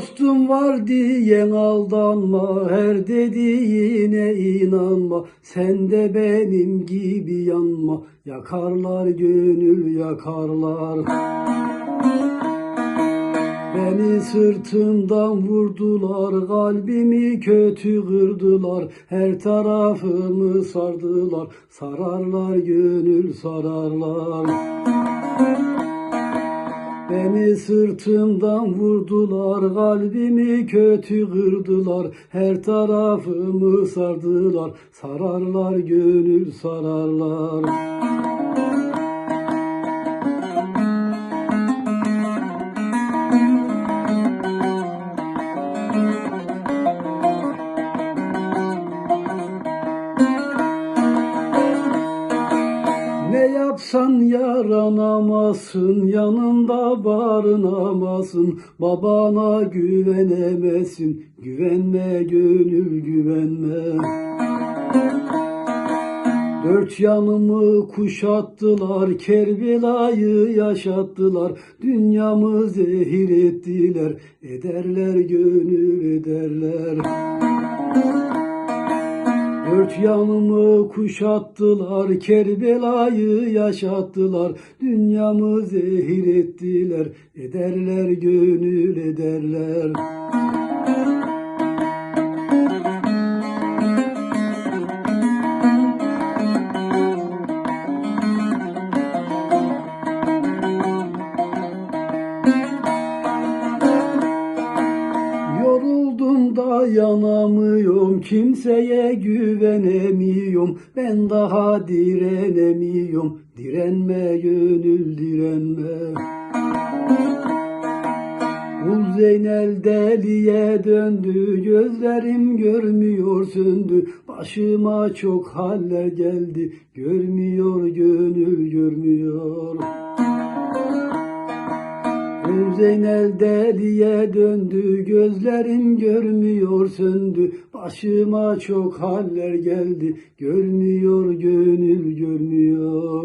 dostum var diyen aldanma Her dediğine inanma. Sen de benim gibi yanma Yakarlar gönül yakarlar. Beni sırtımdan vurdular, kalbimi kötü kırdılar, her tarafımı sardılar, sararlar gönül sararlar. Beni sırtımdan vurdular, kalbimi kötü kırdılar, her tarafımı sardılar, sararlar gönül sararlar. Ne yapsan yaranamazsın, yanında barınamazsın, babana güvenemezsin, güvenme gönül güvenme. Dört yanımı kuşattılar, Kerbela'yı yaşattılar, dünyamı zehir ettiler, ederler gönül ederler. Dört yanımı kuşattılar, Kerbela'yı yaşattılar, dünyamı zehir ettiler, ederler gönül ederler. Yoruldum da yanamıyorum, kimseye güvenemiyorum, ben daha direnemiyorum, direnme gönül direnme. Bu Zeynel deliye döndü, gözlerim görmüyor söndü, başıma çok haller geldi, görmüyor gönül görmüyor. Zeynel deliye döndü, gözlerim görmüyor söndü, başıma çok haller geldi, görmüyor gönül görmüyor.